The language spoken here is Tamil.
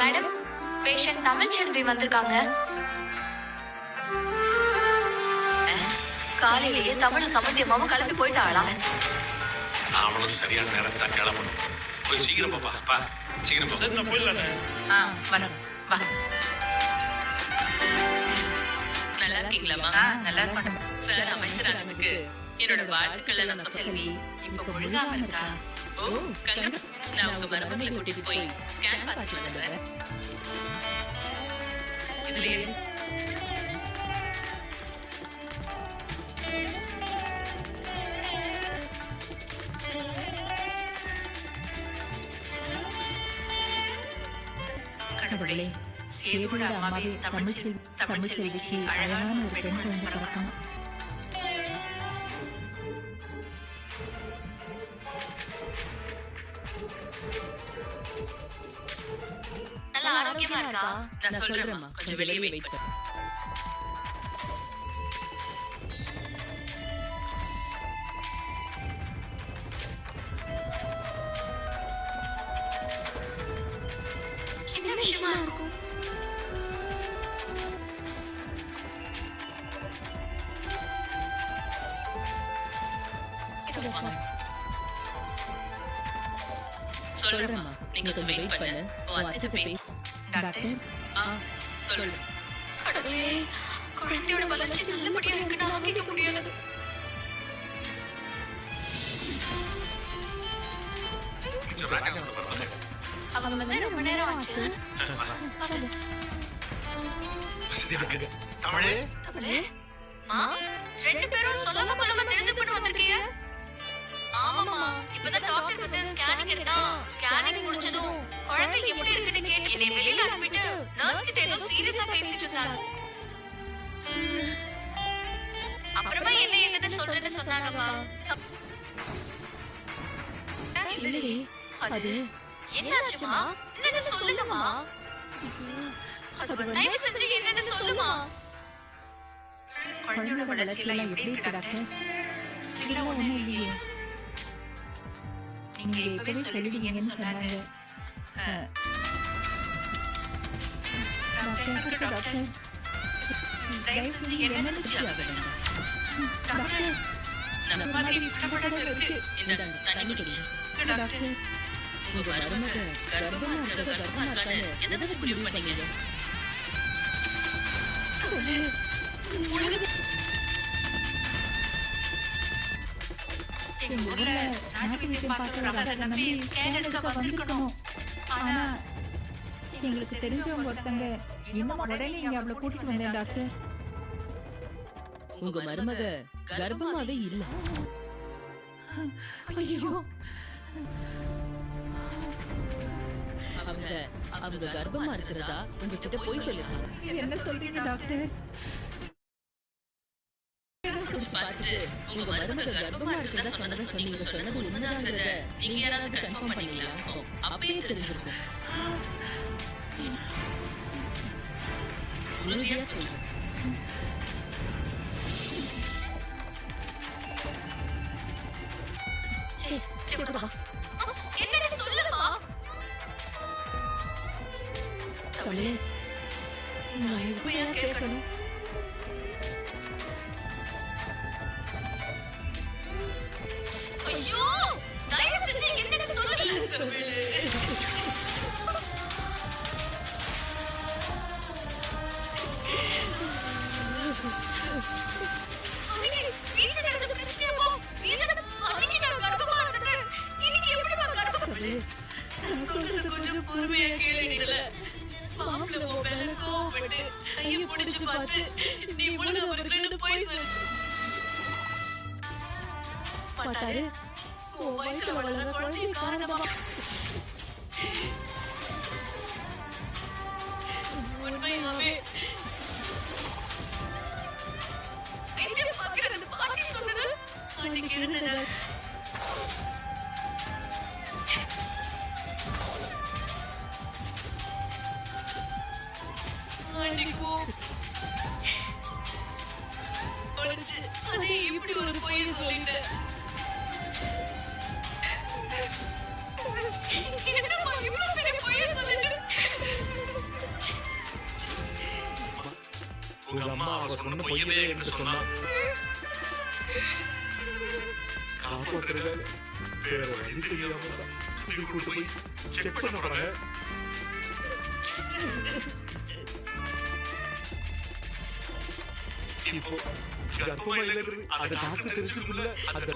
மேடம். பேஷண்ட் தமிழ் செல்வி வந்திருக்காங்க. காலையிலேயே தமிழ் சம்பந்தியமாவும் கிளம்பி போயிட்டாளா நாமளும் சரியான நேரம் தான் கிளம்பணும். போய் சீக்கிரம் பாப்பா பா சீக்கிரம் சரி நான் போயிடலானே ஆ வரணும் வா. நல்லா இருக்கீங்களாம்மா? நல்லா இருக்கேன் சார் அமைச்சரானதுக்கு என்னோட வாழ்த்துக்களை நான் செல்வி இப்ப ஒழுங்காம இருக்கா? ஓ கங்கா நான் உங்க மருமகளை கூட்டிட்டு போய் ஸ்கேன் பார்த்துட்டு வந்துடுறேன். இதுல கடவுளே சேதுவோட அம்மாவே தமிழ் செல்வி தமிழ் செல்விக்கு அழகான ஒரு பெண் குழந்தை பிறக்கணும் நல்லா ஆரோக்கியமா இருக்கா? நான் சொல்றேம்மா. கொஞ்சம் வெளியே வெயிட் பண்ணு என்ன விஷயமா இருக்கும்? சொல்றேம்மா. நீங்க கொஞ்சம் வெயிட் பண்ணு. உன் அத்தைட்ட போய் டாக்டர் ஆ சொல்லு. கடவுளே குழந்தையோட வளர்ச்சி நல்லபடியா இருக்குன்னு நான் கேட்க முடியாது. கொஞ்சம் ராஜா கூட வரலாம் அவங்க வந்து ரொம்ப நேரம் ஆச்சு. வசதியா இருக்கு. தமிழே? தமிழே? மா ரெண்டு பேரும் சொல்லாம கொள்ளாம தெரிஞ்சு கொண்டு வந்திருக்கீங்க ஆமாமா இப்பதான் டாக்டர் வந்து ஸ்கேனிங் எடுத்தா ஸ்கேனிங் முடிஞ்சதும் குழந்தை எப்படி இருக்குன்னு கேட்டு என்னை வெளியில அனுப்பிட்டு நர்ஸ் கிட்ட ஏதோ சீரியஸா பேசிட்டு இருந்தாங்க. அப்புறமா என்ன ஏதுன்னு சொல்றேன்னு சொன்னாங்கம்மா. சப்- இல்லடி அது என்னாச்சுமா? என்னன்னு சொல்லுங்கம்மா. தயவு செஞ்சு என்னன்னு சொல்லுமா? குழந்தையோட வளர்ச்சி எல்லாம் எப்படி இருக்கு டாக்டர்? ஒண்ணும் இல்லையே. நீங்க இப்பவே சொல்லுவீங்கன்னு சொன்னாங்க. டாக்டர் டாக்டர் தயவு செஞ்சு என்ன செஞ்சு டாக்டர். நம்ம மாதிரி படபடன்னு இருக்கு இந்த தண்ணி குடி டாக்டர். உங்க மருமக கர்ப்பமா இருக்கா கர்ப்பமா இருக்கான்னு எதாச்சும் முடிவு பண்ணீங்க? எங்க ஊர்ல நாட்டு வைத்தியம் பார்க்க வராத நம்பி ஸ்கேன் எடுக்க வந்திருக்கணும். ஆனா எங்களுக்கு தெரிஞ்சவங்க ஒருத்தங்க இன்னும் உடனே இங்க அவளை கூட்டிட்டு வந்தேன் டாக்டர். உங்க மருமக கர்ப்பமாவே இல்ல. ஐயோ. அவங்க அவங்க கர்ப்பமா இருக்கிறதா? உங்ககிட்ட போய் சொல்லிருக்காங்க என்ன சொல்றீங்க டாக்டர்? யோசிச்சு பார்த்துட்டு உங்க மருமக கர்ப்பமா இருக்கிறதா சொன்னதை சொன்னீங்க. சொன்னது உண்மைதாங்கிறத நீங்க யாராவது கன்ஃபார்ம் பண்ணீங்களா? அப்பயே தெரிஞ்சிருக்கும். உறுதியா சொல்றேன். என்னடி சொல்லுமா? தமிழே நான் உண்மையா கேட்கணும்? சொல்றது கொஞ்சம் பொறுமையா கேளுடல மாப்பிள்ள உன் மேல கோவப்பட்டு கைய பிடிச்சு பார்த்து நீ உலக அவர்களுக்கு போய் சொல்லு. உன் வளர்ற காரணமா உண்மையாவே. சொன்னது? அன்னைக்கு இருந்த பிடிக்கும் முடிஞ்சு அதே இப்படி ஒரு பொய் சொல்லிட்டேன் என்னம்மா என்று சொன்னா. காப்பாத்துறது வேற வழி தெரியாம போய். செக் பண்ண இப்போ கர்ப்பமா இருக்கிறது அந்த டாக்டர் தெரிஞ்சுக்குள்ள அந்த